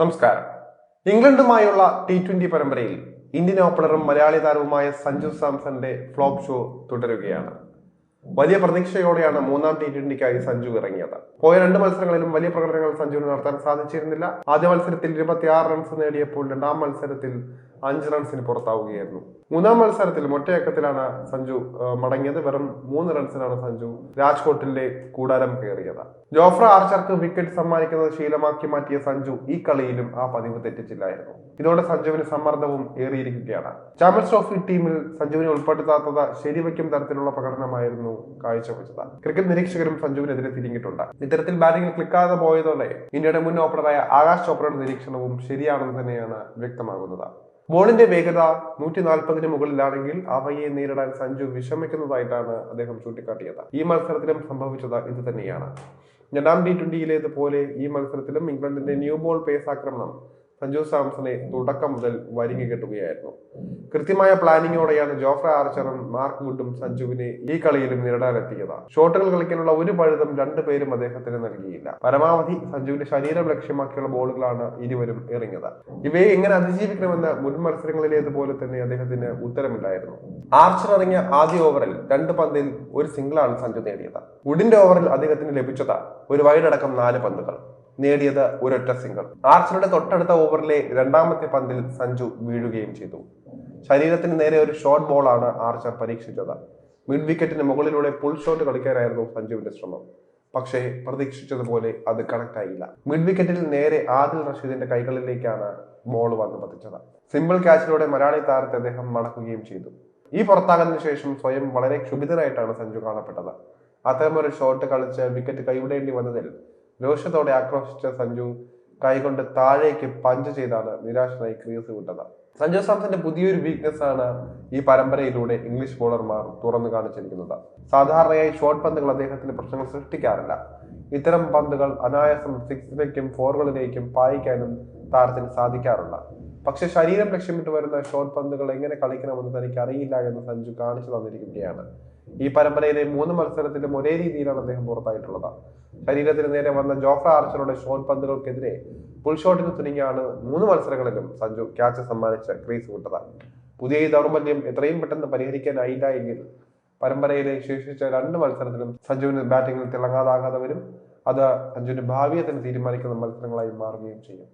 നമസ്കാരം. ഇംഗ്ലണ്ടുമായുള്ള T twenty പരമ്പരയിൽ ഇന്ത്യൻ ഓപ്പണറും മലയാളി താരവുമായ സഞ്ജു സാംസന്റെ ഫ്ലോപ്പ് ഷോ തുടരുകയാണ്. വലിയ പ്രതീക്ഷയോടെയാണ് മൂന്നാം ടി ട്വന്റിക്കായി സഞ്ജു ഇറങ്ങിയത്. പോയ രണ്ട് മത്സരങ്ങളിലും വലിയ പ്രകടനങ്ങൾ സഞ്ജുവിന് നടത്താൻ സാധിച്ചിരുന്നില്ല. ആദ്യ മത്സരത്തിൽ ഇരുപത്തിയാറ് റൺസ് നേടിയപ്പോൾ രണ്ടാം മത്സരത്തിൽ അഞ്ച് റൺസിന് പുറത്താവുകയായിരുന്നു. മൂന്നാം മത്സരത്തിൽ ഒറ്റയക്കത്തിലാണ് സഞ്ജു മടങ്ങിയത്. വെറും മൂന്ന് റൺസിനാണ് സഞ്ജു രാജ്കോട്ടിന്റെ കൂടാരം കയറിയത്. ജോഫ്ര ആർച്ചർക്ക് വിക്കറ്റ് സമ്മാനിക്കുന്നത് ശീലമാക്കി മാറ്റിയ സഞ്ജു ഈ കളിയിലും ആ പതിവ് തെറ്റിച്ചില്ലായിരുന്നു. ഇതോടെ സഞ്ജുവിന് സമ്മർദ്ദവും ഏറിയിരിക്കുകയാണ്. ചാമ്പ്യൻസ് ട്രോഫി ടീമിൽ സഞ്ജുവിനെ ഉൾപ്പെടുത്താത്തത് ശരിവയ്ക്കും തരത്തിലുള്ള പ്രകടനമായിരുന്നു കാഴ്ചവെച്ചത്. ക്രിക്കറ്റ് നിരീക്ഷകരും സഞ്ജുവിനെതിരെ തിരിഞ്ഞിട്ടുണ്ട്. ഇത്തരത്തിൽ ബാറ്റിംഗിൽ ക്ലിക്കാതെ പോയതോടെ ഇന്ത്യയുടെ മുൻ ഓപ്പണറായ ആകാശ് ചോപ്രയുടെ നിരീക്ഷണവും ശരിയാണെന്ന് തന്നെയാണ് വ്യക്തമാകുന്നത്. ബോളിന്റെ വേഗത നൂറ്റി നാൽപ്പതിന് മുകളിലാണെങ്കിൽ അവയെ നേരിടാൻ സഞ്ജു വിഷമിക്കുന്നതായിട്ടാണ് അദ്ദേഹം ചൂണ്ടിക്കാട്ടിയത്. ഈ മത്സരത്തിലും സംഭവിച്ചത് ഇത് തന്നെയാണ്. രണ്ടാം ടി ട്വന്റിയിലേതുപോലെ ഈ മത്സരത്തിലും ഇംഗ്ലണ്ടിന്റെ ന്യൂ ബോൾ പേസ് ആക്രമണം സഞ്ജു സാംസണെ തുടക്കം മുതൽ വരിങ്ങി കെട്ടുകയായിരുന്നു. കൃത്യമായ പ്ലാനിങ്ങോടെയാണ് ജോഫ്ര ആർച്ചറും മാർക്ക് വുഡും സഞ്ജുവിനെ ഈ കളിയിലും നേരിടാനെത്തിയത്. ഷോട്ടുകൾ കളിക്കാനുള്ള ഒരു പഴുതും രണ്ടുപേരും അദ്ദേഹത്തിന് നൽകിയില്ല. പരമാവധി സഞ്ജുവിന്റെ ശരീരം ലക്ഷ്യമാക്കിയുള്ള ബോളുകളാണ് ഇരുവരും എറിഞ്ഞത്. ഇവയെ എങ്ങനെ അതിജീവിക്കണമെന്ന് മുൻ മത്സരങ്ങളിലേതുപോലെ തന്നെ അദ്ദേഹത്തിന് ഉത്തരമില്ലായിരുന്നു. ആർച്ചർ ഇറങ്ങിയ ആദ്യ ഓവറിൽ രണ്ട് പന്തിൽ ഒരു സിംഗിളാണ് സഞ്ജു നേടിയത്. വുഡിന്റെ ഓവറിൽ അദ്ദേഹത്തിന് ലഭിച്ചത് ഒരു വൈഡടക്കം നാല് പന്തുകൾ. നേടിയത് ഒരൊറ്റ സിംഗിൾ. ആർച്ചറുടെ തൊട്ടടുത്ത ഓവറിലെ രണ്ടാമത്തെ പന്തിൽ സഞ്ജു വീഴുകയും ചെയ്തു. ശരീരത്തിന് നേരെ ഒരു ഷോർട്ട് ബോളാണ് ആർച്ചർ പരീക്ഷിച്ചത്. മിഡ് വിക്കറ്റിന് മുകളിലൂടെ പുൾ ഷോട്ട് കളിക്കാനായിരുന്നു സഞ്ജുവിന്റെ ശ്രമം. പക്ഷേ പ്രതീക്ഷിച്ചതുപോലെ അത് കണക്ട് ആയില്ല. മിഡ് വിക്കറ്റിൽ നേരെ ആദിൽ റഷീദിന്റെ കൈകളിലേക്കാണ് ബോൾ വന്ന് പതിച്ചത്. സിമ്പിൾ ക്യാച്ചിലൂടെ മലയാളി താരത്തെ അദ്ദേഹം മടക്കുകയും ചെയ്തു. ഈ പുറത്താകുന്നതിന് ശേഷം സ്വയം വളരെ ക്ഷുഭിതരായിട്ടാണ് സഞ്ജു കാണപ്പെട്ടത്. അത്തരമൊരു ഷോട്ട് കളിച്ച് വിക്കറ്റ് കൈവിടേണ്ടി വന്നതിൽ രോഷത്തോടെ ആക്രോശിച്ച സഞ്ജു കൈകൊണ്ട് താഴേക്ക് പഞ്ച് ചെയ്താണ് നിരാശനായി ക്രീസ് വിട്ടത്. സഞ്ജു സാംസന്റെ പുതിയൊരു വീക്ക്നെസ് ആണ് ഈ പരമ്പരയിലൂടെ ഇംഗ്ലീഷ് ബോളർമാർ തുറന്നു കാണിച്ചിരിക്കുന്നത്. സാധാരണയായി ഷോർട്ട് പന്തുകൾ അദ്ദേഹത്തിന് പ്രശ്നങ്ങൾ സൃഷ്ടിക്കാറില്ല. ഇത്തരം പന്തുകൾ അനായാസം സിക്സിലേക്കും ഫോറുകളിലേക്കും പായിക്കാനും താരത്തിന് സാധിക്കാറുണ്ട്. പക്ഷെ ശരീരം ലക്ഷ്യമിട്ട് വരുന്ന ഷോർട്ട് പന്തുകൾ എങ്ങനെ കളിക്കണമെന്ന് തനിക്ക് അറിയില്ല എന്ന് സഞ്ജു കാണിച്ചു തന്നിരിക്കുകയാണ്. ഈ പരമ്പരയിലെ മൂന്ന് മത്സരത്തിലും ഒരേ രീതിയിലാണ് അദ്ദേഹം പുറത്തായിട്ടുള്ളത്. ശരീരത്തിന് നേരെ വന്ന ജോഫ്ര ആർച്ചറുടെ ഷോട്ട് പന്തുകൾക്കെതിരെ പുൾ ഷോട്ടിന് തുനിഞ്ഞാണ് മൂന്ന് മത്സരങ്ങളിലും സഞ്ജു ക്യാച്ച് സമ്മാനിച്ച ക്രീസ് വിട്ടത്. പുതിയ ഈ ദൗർബല്യം എത്രയും പെട്ടെന്ന് പരിഹരിക്കാനായില്ല എങ്കിൽ പരമ്പരയിലെ ശേഷിച്ച രണ്ട് മത്സരത്തിലും സഞ്ജുവിന് ബാറ്റിംഗിൽ തിളങ്ങാതാകാതെ വരും. അത് സഞ്ജുവിന്റെ ഭാവിയെ തന്നെ തീരുമാനിക്കുന്ന മത്സരങ്ങളായി മാറുകയും ചെയ്യും.